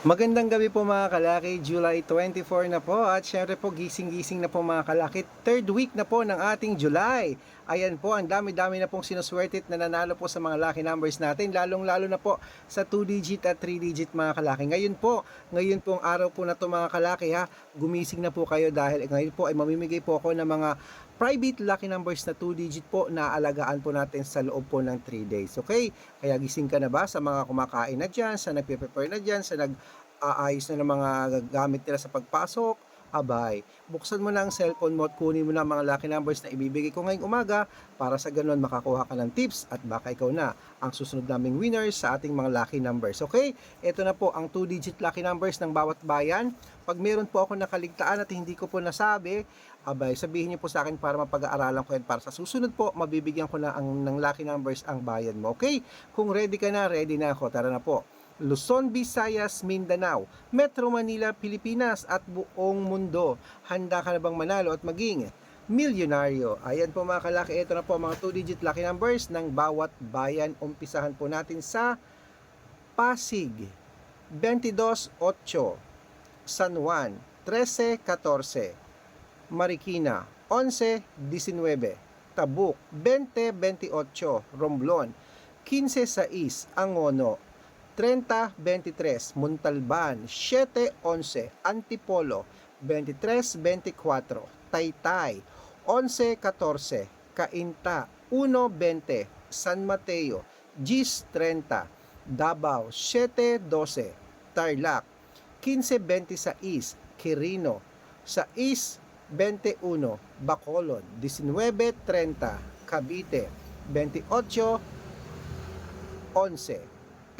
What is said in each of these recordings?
Magandang gabi po mga kalaki, July 24 na po. At syempre po gising-gising na po mga kalaki, third week na po ng ating July. Ayan po, ang dami-dami na pong sinuswerte at nananalo po sa mga lucky numbers natin, lalong-lalo na po sa 2-digit at 3-digit mga kalaki. Ngayon po, ngayon pong araw po na to mga kalaki ha, gumising na po kayo dahil ngayon po ay mamimigay po ako ng mga private lucky numbers na 2-digit po na alagaan po natin sa loob po ng 3 days. Okay? Kaya gising ka na ba sa mga kumakain na dyan, sa nagpe-prepare na dyan, sa nag aayos na ng mga gamit nila sa pagpasok, abay, buksan mo na ang cellphone mo at kunin mo na ang mga lucky numbers na ibibigay ko ngayong umaga para sa ganun makakuha ka ng tips at baka ikaw na ang susunod naming winners sa ating mga lucky numbers. Okay? Ito na po ang 2-digit lucky numbers ng bawat bayan. Pag meron po ako nakaligtaan at hindi ko po nasabi, abay, sabihin niyo po sa akin para mapag-aaralan ko yan para sa susunod po, mabibigyan ko na ang, ng lucky numbers ang bayan mo. Okay? Kung ready ka na, ready na ako. Tara na po. Luzon, Visayas, Mindanao, Metro Manila, Pilipinas at buong mundo. Handa ka na bang manalo at maging milyonaryo? Ayan po mga kalaki, ito na po mga 2-digit lucky numbers ng bawat bayan. Umpisahan po natin sa Pasig, 22-8, San Juan, 13-14, Marikina, 11-19, Tabuk, 20-28, Romblon, 15-6, Angono, 30-23, Montalban, 7-11, Antipolo, 23-24, Taytay, 11-14, Cainta, 1-20, San Mateo, Gis 30, Davao, 7-12, Tarlac, 15-26, Quirino, 6-21, Bacolod, 19-30, Cavite, 28-11,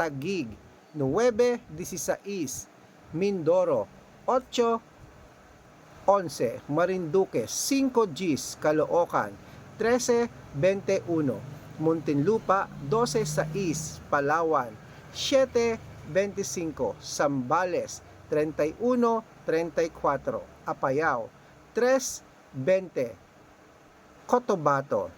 Tagig, 9-16, Mindoro, 8-11, Marinduque, 5 Gs, Caloocan, 13-21, Muntinlupa, 12-6, Palawan, 7-25, Sambales, 31-34, Apayao, 3-20, Cotabato,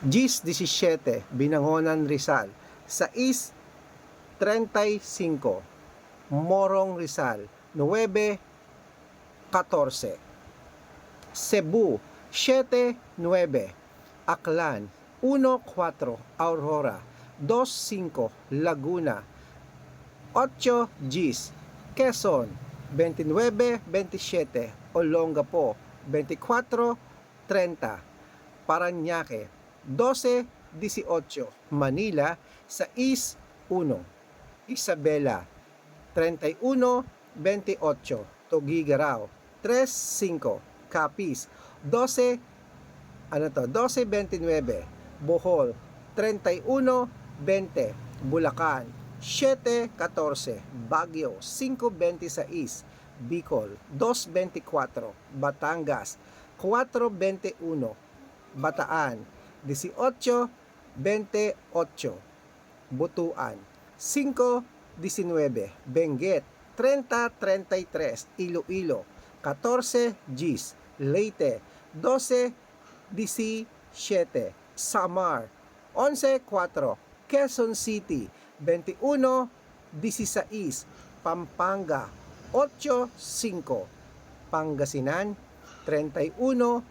Gis 17, Binangonan Rizal, 6.35 Morong Rizal 9.14 Cebu 7.9 Aklan 1.4 Aurora 2.5 Laguna 8 Gis. Quezon 29.27 Olongapo 24.30 Paranaque 12.18 Manila sa East 1, Isabela 31-28, Tugigaraw 3-5, Capiz 12, ano to, 12-29, Bohol 31-20, Bulacan 7-14, Baguio 5-26, Bicol 2-24, Batangas 4-21, Bataan 18 28 Butuan 5-19 Benguet. 30-33 Iloilo. 14 Gis. Leyte. 12-17 Samar. 11-4 Quezon City. 21-16 Pampanga. 8-5 Pangasinan. 31-17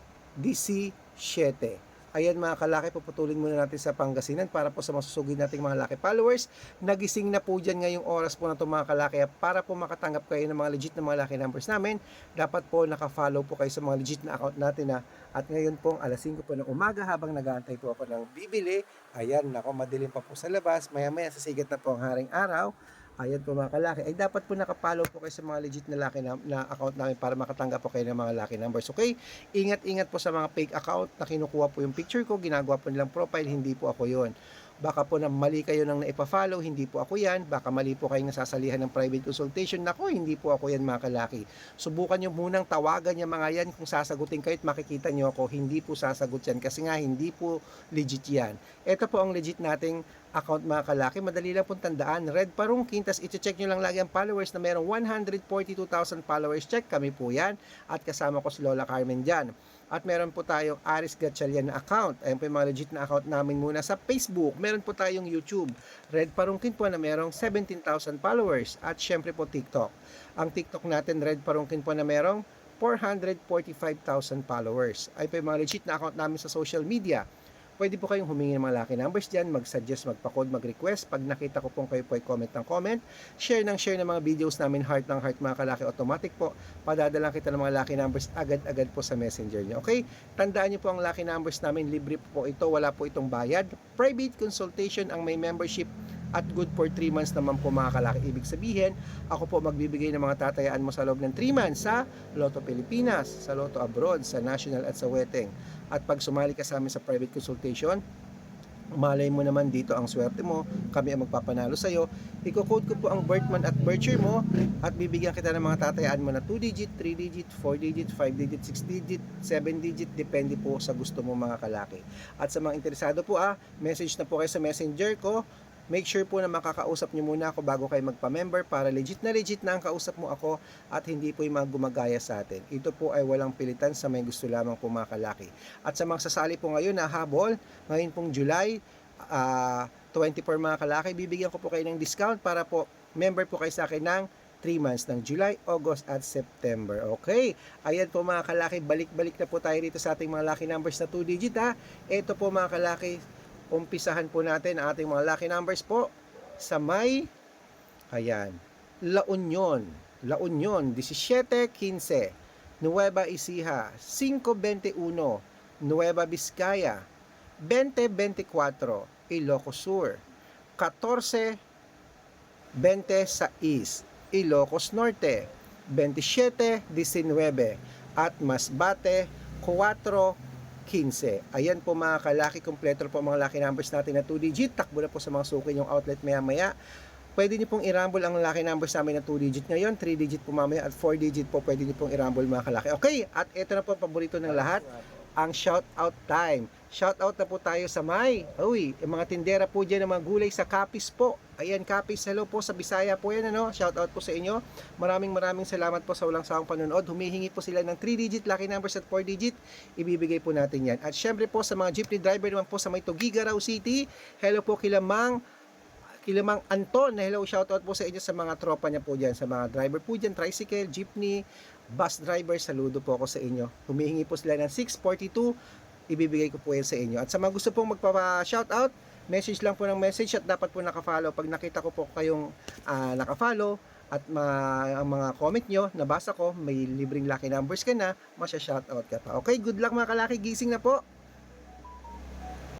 Ayan mga kalaki, puputulin muna natin sa Pangasinan para po sa masusugid nating mga laki followers. Nagising na po dyan ngayong oras po na ito mga kalaki. Para po makatanggap kayo ng mga legit na mga laki numbers namin, dapat po nakafollow po kayo sa mga legit na account natin na at ngayon pong alas 5 po ng umaga habang nag-aantay po ako ng bibili. Ayan, nako madilim pa po sa labas. Maya-maya sasigat na po ang haring araw. Ayan po mga kalaki. Ay dapat po nakapollow po kayo sa mga legit na laki na, na account namin para makatanggap po kayo ng mga laki numbers. Okay? Ingat-ingat po sa mga fake account na kinukuha po yung picture ko, ginagawa po nilang profile, hindi po ako yon. Baka po na mali kayo nang naipa-follow, hindi po ako yan. Baka mali po kayong nasasalihan ng private consultation. Nako, hindi po ako yan mga kalaki. Subukan nyo munang tawagan yung mga yan kung sasagutin kayo at makikita nyo ako, hindi po sasagot yan kasi nga hindi po legit yan. Ito po ang legit nating account mga kalaki. Madali lang pong tandaan. Red Parungkin, tas iti-check nyo lang lagi ang followers na merong 142,000 followers. Check kami po yan. At kasama ko si Lola Carmen dyan. At meron po tayong Aris Gatchalian na account. Ayan po yung mga legit na account namin muna sa Facebook. Meron po tayong YouTube. Red Parungkin po na merong 17,000 followers. At syempre po TikTok. Ang TikTok natin, Red Parungkin po na merong 445,000 followers. Ay po yung mga legit na account namin sa social media. Pwede po kayong humingi ng mga lucky numbers dyan, mag-suggest, magpa-code, mag-request. Pag nakita ko pong kayo po ay comment ng comment, share ng share ng mga videos namin, heart ng heart mga kalaki, automatic po. Padadala kita ng mga lucky numbers agad-agad po sa messenger nyo. Okay? Tandaan nyo po ang lucky numbers namin, libre po ito, wala po itong bayad. Private consultation ang may membership at good for 3 months naman po mga kalaki. Ibig sabihin, ako po magbibigay ng mga tatayaan mo sa loob ng 3 months sa Lotto Pilipinas, sa Lotto Abroad, sa National at sa Weteng. At pag sumali ka sa amin sa private consultation, malay mo naman dito ang swerte mo, kami ang magpapanalo sa'yo. Iko-code ko po ang birth month at birth year mo at bibigyan kita ng mga tatayaan mo na 2 digit, 3 digit, 4 digit, 5 digit, 6 digit, 7 digit, depende po sa gusto mo mga kalaki. At sa mga interesado po ah, message na po kayo sa messenger ko, make sure po na makakausap nyo muna ako bago kayo magpa-member para legit na legit na ang kausap mo ako at hindi po yung mga gumagaya sa atin. Ito po ay walang pilitan sa may gusto lamang po mga kalaki. At sa mga sasali po ngayon na habol, ngayon pong July ah, 24 mga kalaki, bibigyan ko po kayo ng discount para po member po kayo sa akin ng 3 months ng July, August at September. Okay? Ayan po mga kalaki, balik-balik na po tayo rito sa ating mga lucky numbers na 2 digit ha. Ito po mga kalaki, umpisahan po natin ang ating mga lucky numbers po sa may. Ayan. La Union. La Union 17-15 Nueva Ecija 5-21 Nueva Vizcaya 20-24 Ilocos Sur 14-26 Ilocos Norte 27-19 at Masbate 4-15 Ayan po mga kalaki, kompleto po mga lucky numbers natin na 2 digit. Takbo na po sa mga suki yung outlet maya maya. Pwede niyo pong i-rumble ang lucky numbers namin na 2 digit ngayon, 3 digit po mamaya at 4 digit po pwede niyo pong i-rumble mga kalaki. Okay, at ito na po ang paborito ng lahat, ang shout out time. Shout out na po tayo sa May. Uy, yung mga tindera po dyan ng mga gulay sa Kapis po. Ayan, Kapis, hello po sa Bisaya po yan, ano? Shout out po sa inyo. Maraming maraming salamat po sa walang sawang panonood. Humihingi po sila ng 3 digit lucky numbers at 4 digit. Ibibigay po natin yan. At syempre po sa mga jeepney driver naman po sa may Tugigaraw City. Hello po kila Mang Kilamang Anton, hello, shoutout po sa inyo sa mga tropa niya po dyan, sa mga driver po dyan, tricycle, jeepney, bus driver, saludo po ako sa inyo. Humihingi po sila ng 642, ibibigay ko po yan sa inyo. At sa mga gusto pong magpa-shoutout, message lang po ng message at dapat po nakafollow. Pag nakita ko po kayong ah, nakafollow, at ma- ang mga comment nyo, nabasa ko, may libreng lucky numbers ka na, masya-shoutout ka pa. Okay, good luck mga kalaki, gising na po!